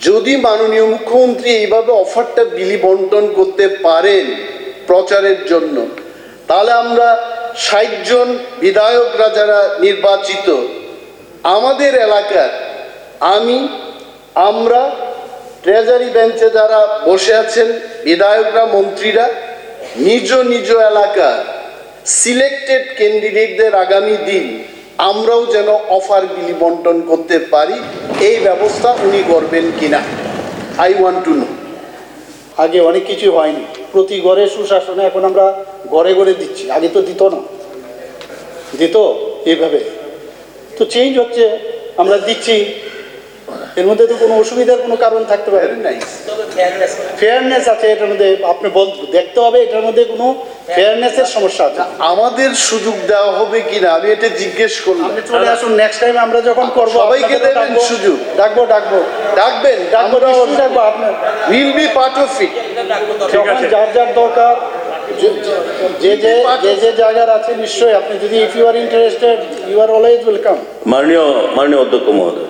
যদি মাননীয় মুখ্যমন্ত্রী এইভাবে অফারটা বিলি বন্টন করতে পারেন প্রচারের জন্য, তাহলে আমরা ষাটজন বিধায়করা যারা নির্বাচিত, আমাদের এলাকার আমি, আমরা ট্রেজারি বেঞ্চে যারা বসে আছেন, বিধায়করা, মন্ত্রীরা, নিজ নিজ এলাকার সিলেক্টেড ক্যান্ডিডেটদের আগামী দিন আমরাও যেন অফার বিলি বন্টন করতে পারি এই ব্যবস্থা উনি করবেন কিনা? আই ওয়ান্ট টু নো আগে অনেক কিছু হয়নি। প্রতি ঘরে সুশাসনে এখন আমরা ঘরে ঘরে দিচ্ছি। আগে তো দিত না। দিত এইভাবে। তো চেঞ্জ হচ্ছে। আমরা দিচ্ছি। এর মধ্যে তো কোনো অসুবিধার কোনো কারণ থাকতে পারে ফেয়ারনেস আছে এটার মধ্যে। আপনি বল দেখতে হবে এটার মধ্যে কোনো ফেয়ারনেসের সমস্যা আছে। আমাদের সুযোগ দেওয়া হবে কিনা আমি এটা জিজ্ঞেস করলাম। আপনি চলে আসুন। নেক্সট টাইম আমরা যখন করব সবাইকে দেবেন সুযোগ। ডাকবো ডাকবো। ডাকবেন ডাকবো ডাকবো। আপনার। Will be part of it যখন যার যার দরকার যে- যে যে যে যে জায়গার আছে নিশ্চয়ই আপনি যদি if you are interested you are always welcome মাননীয় মাননীয় অধ্যক্ষ মহোদয়।